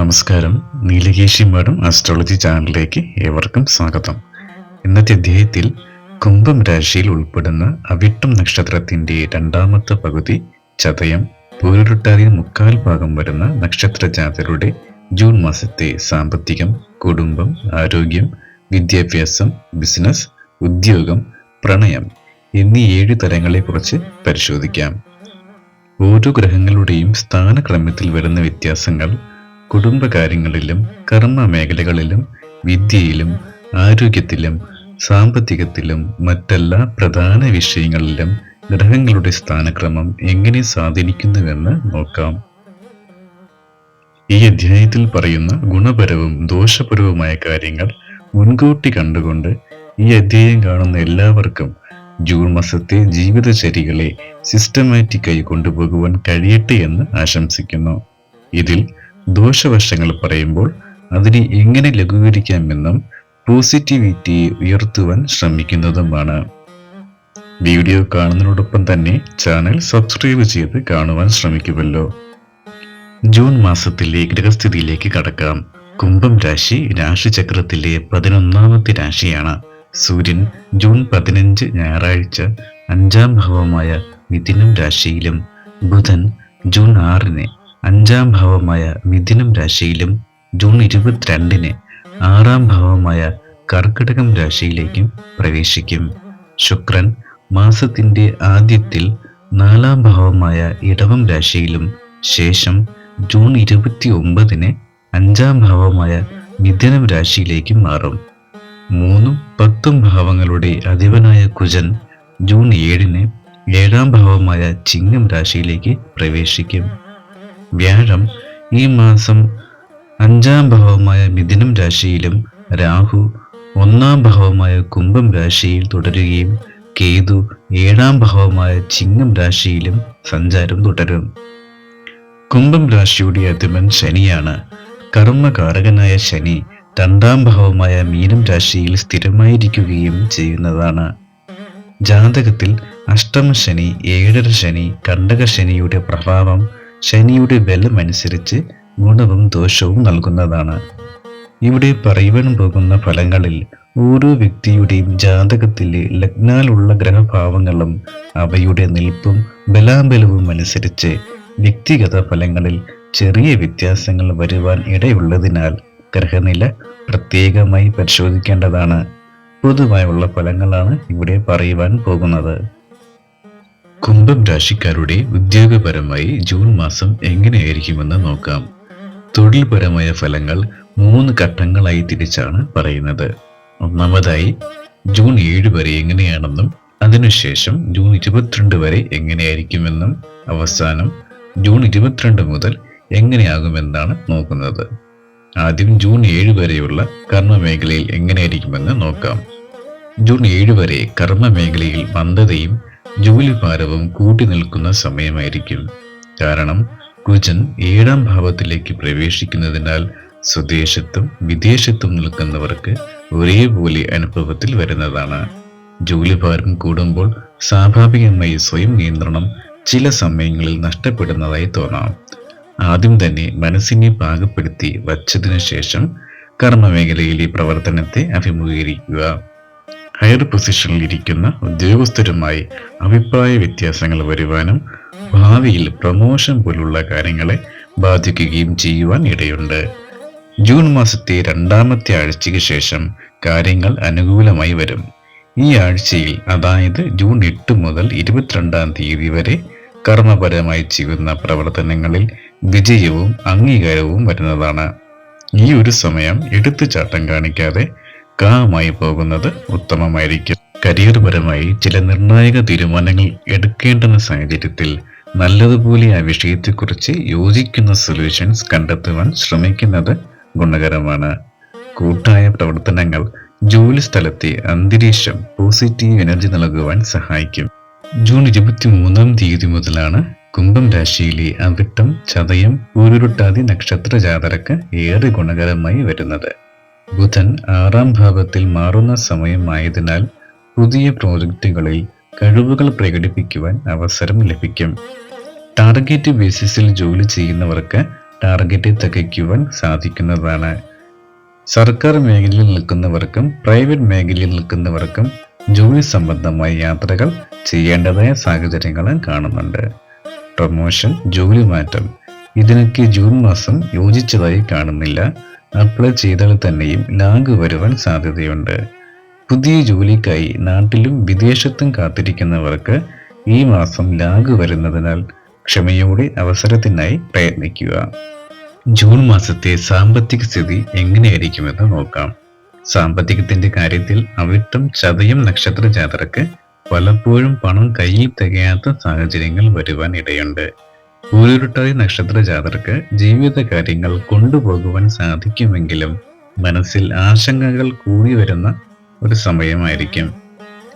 നമസ്കാരം. Neelakesi madam astrology ചാനലിലേക്ക് ഏവർക്കും സ്വാഗതം. ഇന്നത്തെ അധ്യായത്തിൽ കുംഭം രാശിയിൽ ഉൾപ്പെടുന്ന അവിട്ടം നക്ഷത്രത്തിന്റെ രണ്ടാമത്തെ പകുതി ചതയം പൂരുരുട്ടാതി മുക്കാൽ ഭാഗം വരുന്ന നക്ഷത്ര ജാതരുടെ ജൂൺ മാസത്തെ സാമ്പത്തികം കുടുംബം ആരോഗ്യം വിദ്യാഭ്യാസം ബിസിനസ് ഉദ്യോഗം പ്രണയം എന്നീ ഏഴ് തലങ്ങളെക്കുറിച്ച് പരിശോധിക്കാം. ഓരോ ഗ്രഹങ്ങളുടെയും സ്ഥാനക്രമത്തിൽ വരുന്ന വ്യത്യാസങ്ങൾ കുടുംബകാര്യങ്ങളിലും കർമ്മ മേഖലകളിലും വിദ്യയിലും ആരോഗ്യത്തിലും സാമ്പത്തികത്തിലും മറ്റെല്ലാ പ്രധാന വിഷയങ്ങളിലും ഗ്രഹങ്ങളുടെ സ്ഥാനക്രമം എങ്ങനെ സ്വാധീനിക്കുന്നുവെന്ന് നോക്കാം. ഈ അധ്യായത്തിൽ പറയുന്ന ഗുണപരവും ദോഷപരവുമായ കാര്യങ്ങൾ മുൻകൂട്ടി കണ്ടുകൊണ്ട് ഈ അധ്യായം കാണുന്ന എല്ലാവർക്കും ജൂൺ മാസത്തെ ജീവിതചര്യകളെ സിസ്റ്റമാറ്റിക്കായി കൊണ്ടുപോകുവാൻ കഴിയട്ടെ എന്ന് ആശംസിക്കുന്നു. ഇതിൽ ദോഷവശങ്ങൾ പറയുമ്പോൾ അതിനെ എങ്ങനെ ലഘൂകരിക്കാമെന്നും പോസിറ്റിവിറ്റി ഉയർത്തുവാൻ ശ്രമിക്കുന്നതുമാണ്. വീഡിയോ കാണുന്നതിനോടൊപ്പം തന്നെ ചാനൽ സബ്സ്ക്രൈബ് ചെയ്ത് കാണുവാൻ ശ്രമിക്കുമല്ലോ. ജൂൺ മാസത്തിലെ ഗ്രഹസ്ഥിതിയിലേക്ക് കടക്കാം. കുംഭം രാശി രാശിചക്രത്തിലെ പതിനൊന്നാമത്തെ രാശിയാണ്. സൂര്യൻ ജൂൺ പതിനഞ്ച് ഞായറാഴ്ച അഞ്ചാം ഭാവമായ മിഥുനം രാശിയിലും ബുധൻ ജൂൺ ആറിന് അഞ്ചാം ഭാവമായ മിഥുനം രാശിയിലും ജൂൺ ഇരുപത്തിരണ്ടിന് ആറാം ഭാവമായ കർക്കിടകം രാശിയിലേക്കും പ്രവേശിക്കും. ശുക്രൻ മാസത്തിന്റെ ആദ്യത്തിൽ നാലാം ഭാവമായ ഇടവം രാശിയിലും ശേഷം ജൂൺ ഇരുപത്തി ഒമ്പതിന് അഞ്ചാം ഭാവമായ മിഥുനം രാശിയിലേക്കും മാറും. മൂന്നും പത്തും ഭാവങ്ങളുടെ അധിപനായ കുജൻ ജൂൺ ഏഴിന് ഏഴാം ഭാവമായ ചിങ്ങം രാശിയിലേക്ക് പ്രവേശിക്കും. വ്യാഴം ഈ മാസം അഞ്ചാം ഭാവമായ മിഥുനം രാശിയിലും രാഹു ഒന്നാം ഭാവമായ കുംഭം രാശിയിൽ തുടരുകയും കേതു ഏഴാം ഭാവമായ ചിങ്ങം രാശിയിലും സഞ്ചാരം തുടരും. കുംഭം രാശിയുടെ അധിപൻ ശനിയാണ്. കർമ്മകാരകനായ ശനി രണ്ടാം ഭാവമായ മീനം രാശിയിൽ സ്ഥിരമായിരിക്കുകയും ചെയ്യുന്നതാണ്. ജാതകത്തിൽ അഷ്ടമശനി ഏഴര ശനി കണ്ടക ശനിയുടെ പ്രഭാവം ശനിയുടെ ബലം അനുസരിച്ച് ഗുണവും ദോഷവും നൽകുന്നതാണ്. ഇവിടെ പറയുവാൻ പോകുന്ന ഫലങ്ങളിൽ ഓരോ വ്യക്തിയുടെയും ജാതകത്തിലെ ലഗ്നാലുള്ള ഗ്രഹഭാവങ്ങളും അവയുടെ നിൽപ്പും ബലാബലവും അനുസരിച്ച് വ്യക്തിഗത ഫലങ്ങളിൽ ചെറിയ വ്യത്യാസങ്ങൾ വരുവാൻ ഇടയുള്ളതിനാൽ ഗ്രഹനില പ്രത്യേകമായി പരിശോധിക്കേണ്ടതാണ്. പൊതുവായുള്ള ഫലങ്ങളാണ് ഇവിടെ പറയുവാൻ പോകുന്നത്. കുംഭം രാശിക്കാരുടെ ഉദ്യോഗപരമായി ജൂൺ മാസം എങ്ങനെയായിരിക്കുമെന്ന് നോക്കാം. തൊഴിൽപരമായ ഫലങ്ങൾ മൂന്ന് ഘട്ടങ്ങളായി തിരിച്ചാണ് പറയുന്നത്. ഒന്നാമതായി ജൂൺ ഏഴ് വരെ എങ്ങനെയാണെന്നും അതിനുശേഷം ജൂൺ ഇരുപത്തിരണ്ട് വരെ എങ്ങനെയായിരിക്കുമെന്നും അവസാനം ജൂൺ ഇരുപത്തിരണ്ട് മുതൽ എങ്ങനെയാകുമെന്നാണ് നോക്കുന്നത്. ആദ്യം ജൂൺ ഏഴ് വരെയുള്ള കർമ്മമേഖലയിൽ എങ്ങനെയായിരിക്കുമെന്ന് നോക്കാം. ജൂൺ ഏഴ് വരെ കർമ്മമേഖലയിൽ മന്ദതയും ജോലിഭാരവും കൂട്ടി നിൽക്കുന്ന സമയമായിരിക്കും. കാരണം കുജൻ ഏഴാം ഭാവത്തിലേക്ക് പ്രവേശിക്കുന്നതിനാൽ സ്വദേശത്തും വിദേശത്തും നിൽക്കുന്നവർക്ക് ഒരേപോലെ അനുഭവത്തിൽ വരുന്നതാണ്. ജോലിഭാരം കൂടുമ്പോൾ സ്വാഭാവികമായി സ്വയം നിയന്ത്രണം ചില സമയങ്ങളിൽ നഷ്ടപ്പെടുന്നതായി തോന്നാം. ആദ്യം തന്നെ മനസ്സിനെ പാകപ്പെടുത്തി വച്ചതിനു ശേഷം കർമ്മമേഖലയിലെ പ്രവർത്തനത്തെ അഭിമുഖീകരിക്കുക. ഹയർ പൊസിഷനിൽ ഇരിക്കുന്ന ഉദ്യോഗസ്ഥരുമായി അഭിപ്രായ വ്യത്യാസങ്ങൾ വരുവാനും ഭാവിയിൽ പ്രമോഷൻ പോലുള്ള കാര്യങ്ങളെ ബാധിക്കുകയും ചെയ്യുവാൻ ഇടയുണ്ട്. ജൂൺ മാസത്തെ രണ്ടാമത്തെ ആഴ്ചയ്ക്ക് ശേഷം കാര്യങ്ങൾ അനുകൂലമായി വരും. ഈ ആഴ്ചയിൽ അതായത് ജൂൺ എട്ട് മുതൽ ഇരുപത്തിരണ്ടാം തീയതി വരെ കർമ്മപരമായി ചെയ്യുന്ന പ്രവർത്തനങ്ങളിൽ വിജയവും അംഗീകാരവും വരുന്നതാണ്. ഈ ഒരു സമയം എടുത്തുചാട്ടം കാണിക്കാതെ കാമായി പോകുന്നത് ഉത്തമമായിരിക്കും. കരിയർ പരമായി ചില നിർണായക തീരുമാനങ്ങൾ എടുക്കേണ്ടുന്ന സാഹചര്യത്തിൽ നല്ലതുപോലെ ആ വിഷയത്തെക്കുറിച്ച് യോജിക്കുന്ന സൊല്യൂഷൻസ് കണ്ടെത്തുവാൻ ശ്രമിക്കുന്നത് ഗുണകരമാണ്. കൂട്ടായ പ്രവർത്തനങ്ങൾ ജോലി സ്ഥലത്തെ അന്തരീക്ഷം പോസിറ്റീവ് എനർജി നൽകുവാൻ സഹായിക്കും. ജൂൺ ഇരുപത്തി മൂന്നാം തീയതി മുതലാണ് കുംഭം രാശിയിലെ അവിട്ടം ചതയം ഊരുരുട്ടാതി നക്ഷത്ര ജാതകർക്ക് ഏറെ ഗുണകരമായി വരുന്നത്. ബുധൻ ആറാം ഭാവത്തിൽ മാറുന്ന സമയമായതിനാൽ പുതിയ പ്രോജക്റ്റുകളിൽ കഴിവുകൾ പ്രകടിപ്പിക്കുവാൻ അവസരം ലഭിക്കും. ടാർഗറ്റ് ബേസിസിൽ ജോലി ചെയ്യുന്നവർക്ക് ടാർഗറ്റ് തികയ്ക്കുവാൻ സാധിക്കുന്നതാണ്. സർക്കാർ മേഖലയിൽ നിൽക്കുന്നവർക്കും പ്രൈവറ്റ് മേഖലയിൽ നിൽക്കുന്നവർക്കും ജോലി സംബന്ധമായ യാത്രകൾ ചെയ്യേണ്ടതായ സാഹചര്യങ്ങൾ കാണുന്നുണ്ട്. പ്രൊമോഷൻ ജോലി മാറ്റം. ഇതിനൊക്കെ ജൂൺ മാസം യോജിച്ചതായി കാണുന്നില്ല. അപ്ലൈ ചെയ്താൽ തന്നെയും ലാഗ് വരുവാൻ സാധ്യതയുണ്ട്. പുതിയ ജോലിക്കായി നാട്ടിലും വിദേശത്തും കാത്തിരിക്കുന്നവർക്ക് ഈ മാസം ലാഗ് വരുന്നതിനാൽ ക്ഷമയോടെ അവസരത്തിനായി പ്രയത്നിക്കുക. ജൂൺ മാസത്തെ സാമ്പത്തിക സ്ഥിതി എങ്ങനെയായിരിക്കുമെന്ന് നോക്കാം. സാമ്പത്തികത്തിന്റെ കാര്യത്തിൽ അവിട്ടം ചതയം നക്ഷത്ര ജാതർക്ക് പലപ്പോഴും പണം കയ്യിൽ തികയാത്ത സാഹചര്യങ്ങൾ വരുവാൻ ഇടയുണ്ട്. ഊരുരുട്ടാതി നക്ഷത്ര ജാതർക്ക് ജീവിത കാര്യങ്ങൾ കൊണ്ടുപോകുവാൻ സാധിക്കുമെങ്കിലും മനസ്സിൽ ആശങ്കകൾ കൂടി വരുന്ന ഒരു സമയമായിരിക്കും.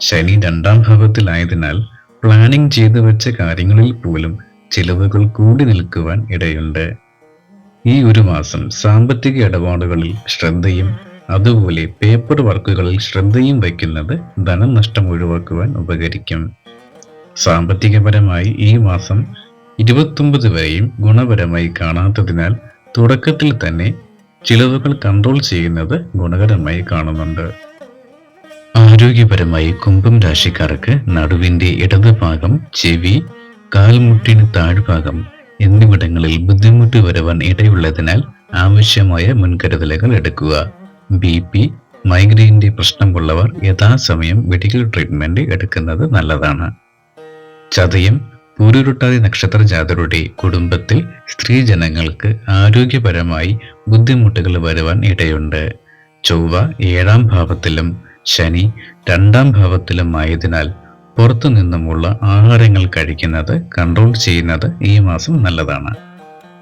ശനി രണ്ടാം ഭാവത്തിലായതിനാൽ പ്ലാനിംഗ് ചെയ്തു വെച്ച കാര്യങ്ങളിൽ പോലും ചിലവുകൾ കൂടി നിൽക്കുവാൻ ഇടയുണ്ട്. ഈ ഒരു മാസം സാമ്പത്തിക ഇടപാടുകളിൽ ശ്രദ്ധയും അതുപോലെ പേപ്പർ വർക്കുകളിൽ ശ്രദ്ധയും വയ്ക്കുന്നത് ധനനഷ്ടം ഒഴിവാക്കുവാൻ ഉപകരിക്കും. സാമ്പത്തികപരമായി ഈ മാസം ഇരുപത്തൊമ്പത് വരെയും ഗുണപരമായി കാണാത്തതിനാൽ തുടക്കത്തിൽ തന്നെ ചിലവുകൾ കൺട്രോൾ ചെയ്യുന്നത് ഗുണകരമായി കാണുന്നുണ്ട്. ആരോഗ്യപരമായി കുംഭം രാശിക്കാർക്ക് നടുവിന്റെ ഇടതുഭാഗം ചെവി കാൽമുട്ടിന് താഴ്ഭാഗം എന്നിവിടങ്ങളിൽ ബുദ്ധിമുട്ട് വരുവാൻ ഇടയുള്ളതിനാൽ ആവശ്യമായ മുൻകരുതലുകൾ എടുക്കുക. ബി പി മൈഗ്രെയിന്റെ പ്രശ്നമുള്ളവർ യഥാസമയം മെഡിക്കൽ ട്രീറ്റ്മെന്റ് എടുക്കുന്നത് നല്ലതാണ്. ചതയം പൂരുരുട്ടാതി നക്ഷത്ര ജാതരുടെ കുടുംബത്തിൽ സ്ത്രീജനങ്ങൾക്ക് ആരോഗ്യപരമായി ബുദ്ധിമുട്ടുകൾ വരുവാൻ ഇടയുണ്ട്. ചൊവ്വ ഏഴാം ഭാവത്തിലും ശനി രണ്ടാം ഭാവത്തിലും ആയതിനാൽ പുറത്തു നിന്നുമുള്ള ആഹാരങ്ങൾ കഴിക്കുന്നത് കൺട്രോൾ ചെയ്യുന്നത് ഈ മാസം നല്ലതാണ്.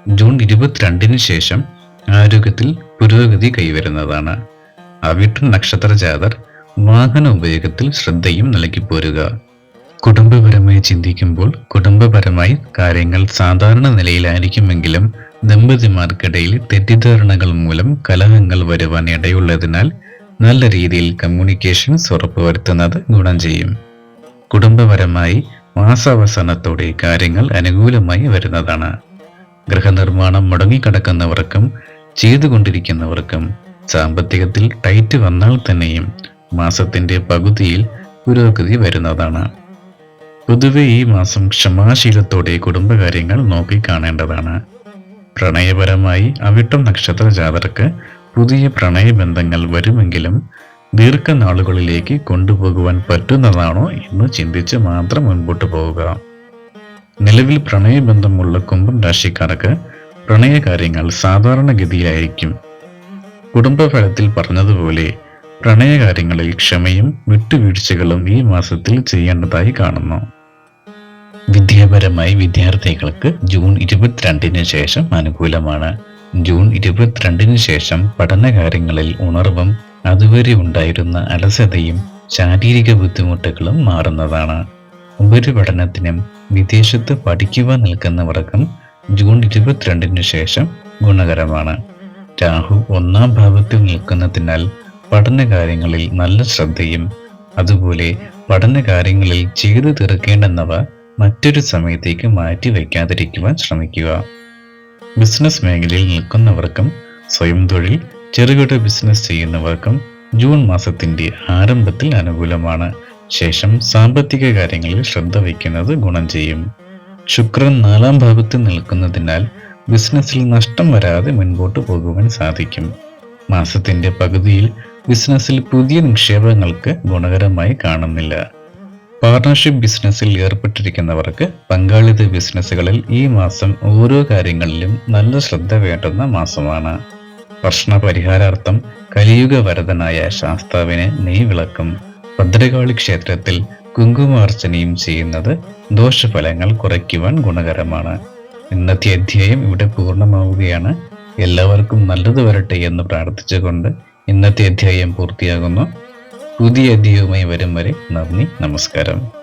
ജൂൺ ഇരുപത്തിരണ്ടിന് ശേഷം ആരോഗ്യത്തിൽ പുരോഗതി കൈവരുന്നതാണ്. അവിട്ടൻ നക്ഷത്ര ജാതർ വാഹന ഉപയോഗത്തിൽ ശ്രദ്ധയും നൽകി പോരുക കുടുംബപരമായി ചിന്തിക്കുമ്പോൾ കുടുംബപരമായി കാര്യങ്ങൾ സാധാരണ നിലയിലായിരിക്കുമെങ്കിലും ദമ്പതിമാർക്കിടയിൽ തെറ്റിദ്ധാരണകൾ മൂലം കലഹങ്ങൾ വരുവാൻ ഇടയുള്ളതിനാൽ നല്ല രീതിയിൽ കമ്മ്യൂണിക്കേഷൻസ് ഉറപ്പുവരുത്തുന്നത് ഗുണം ചെയ്യും. കുടുംബപരമായി മാസാവസാനത്തോടെ കാര്യങ്ങൾ അനുകൂലമായി വരുന്നതാണ്. ഗൃഹനിർമ്മാണം മുടങ്ങിക്കിടക്കുന്നവർക്കും ചെയ്തുകൊണ്ടിരിക്കുന്നവർക്കും സാമ്പത്തികത്തിൽ ടൈറ്റ് വന്നാൽ തന്നെയും മാസത്തിന്റെ പകുതിയിൽ പുരോഗതി വരുന്നതാണ്. പൊതുവെ ഈ മാസം ക്ഷമാശീലത്തോടെ കുടുംബകാര്യങ്ങൾ നോക്കിക്കാണേണ്ടതാണ് പ്രണയപരമായി അവിട്ടം നക്ഷത്ര ജാതർക്ക് പുതിയ പ്രണയബന്ധങ്ങൾ വരുമെങ്കിലും ദീർഘനാളുകളിലേക്ക് കൊണ്ടുപോകുവാൻ പറ്റുന്നതാണോ എന്ന് ചിന്തിച്ച് മാത്രം മുൻപോട്ട് പോവുക. നിലവിൽ പ്രണയബന്ധമുള്ള കുംഭം രാശിക്കാർക്ക് പ്രണയകാര്യങ്ങൾ സാധാരണഗതിയിലായിരിക്കും. കുടുംബഫലത്തിൽ പറഞ്ഞതുപോലെ പ്രണയകാര്യങ്ങളിൽ ക്ഷമയും വിട്ടുവീഴ്ചകളും ഈ മാസത്തിൽ ചെയ്യേണ്ടതായി കാണുന്നു. വിദ്യാപരമായി വിദ്യാർത്ഥികൾക്ക് ജൂൺ ഇരുപത്തിരണ്ടിന് ശേഷം അനുകൂലമാണ്. ജൂൺ ഇരുപത്തിരണ്ടിന് ശേഷം പഠനകാര്യങ്ങളിൽ ഉണർവും അതുവരെ ഉണ്ടായിരുന്ന അലസതയും ശാരീരിക ബുദ്ധിമുട്ടുകളും മാറുന്നതാണ്. ഉപരിപഠനത്തിനും വിദേശത്ത് പഠിക്കുവാൻ നിൽക്കുന്നവർക്കും ജൂൺ ഇരുപത്തിരണ്ടിന് ശേഷം ഗുണകരമാണ്. രാഹു ഒന്നാം ഭാവത്തിൽ നിൽക്കുന്നതിനാൽ പഠനകാര്യങ്ങളിൽ നല്ല ശ്രദ്ധയും അതുപോലെ പഠനകാര്യങ്ങളിൽ ചെയ്തു തീർക്കേണ്ടെന്നവ മറ്റൊരു സമയത്തേക്ക് മാറ്റി വയ്ക്കാതിരിക്കുവാൻ ശ്രമിക്കുക. ബിസിനസ് മേഖലയിൽ നിൽക്കുന്നവർക്കും സ്വയം തൊഴിൽ ചെറുകിട ബിസിനസ് ചെയ്യുന്നവർക്കും ജൂൺ മാസത്തിന്റെ ആരംഭത്തിൽ അനുകൂലമാണ്. ശേഷം സാമ്പത്തിക കാര്യങ്ങളിൽ ശ്രദ്ധ വയ്ക്കുന്നത് ഗുണം ചെയ്യും. ശുക്രൻ നാലാം ഭാവത്തിൽ നിൽക്കുന്നതിനാൽ ബിസിനസ്സിൽ നഷ്ടം വരാതെ മുൻപോട്ട് പോകുവാൻ സാധിക്കും. മാസത്തിന്റെ പകുതിയിൽ ബിസിനസ്സിൽ പുതിയ നിക്ഷേപങ്ങൾക്ക് ഗുണകരമായി കാണുന്നില്ല. പാർട്ണർഷിപ്പ് ബിസിനസ്സിൽ ഏർപ്പെട്ടിരിക്കുന്നവർക്ക് പങ്കാളിത്ത ബിസിനസ്സുകളിൽ ഈ മാസം ഓരോ കാര്യങ്ങളിലും നല്ല ശ്രദ്ധ വേണ്ടുന്ന മാസമാണ്. പ്രശ്ന പരിഹാരാർത്ഥം കലിയുഗ വരതനായ ശാസ്താവിന് നെയ്വിളക്കും. ഭദ്രകാളി ക്ഷേത്രത്തിൽ കുങ്കുമാർച്ചനയും ചെയ്യുന്നത് ദോഷഫലങ്ങൾ കുറയ്ക്കുവാൻ ഗുണകരമാണ്. ഇന്നത്തെ അധ്യായം ഇവിടെ പൂർണമാവുകയാണ്. എല്ലാവർക്കും നല്ലത് വരട്ടെ എന്ന് പ്രാർത്ഥിച്ചുകൊണ്ട് ഇന്നത്തെ അധ്യായം പൂർത്തിയാകുന്നു. പുതിയ അധ്യായവുമായി വരും വരെ നന്ദി നമസ്കാരം.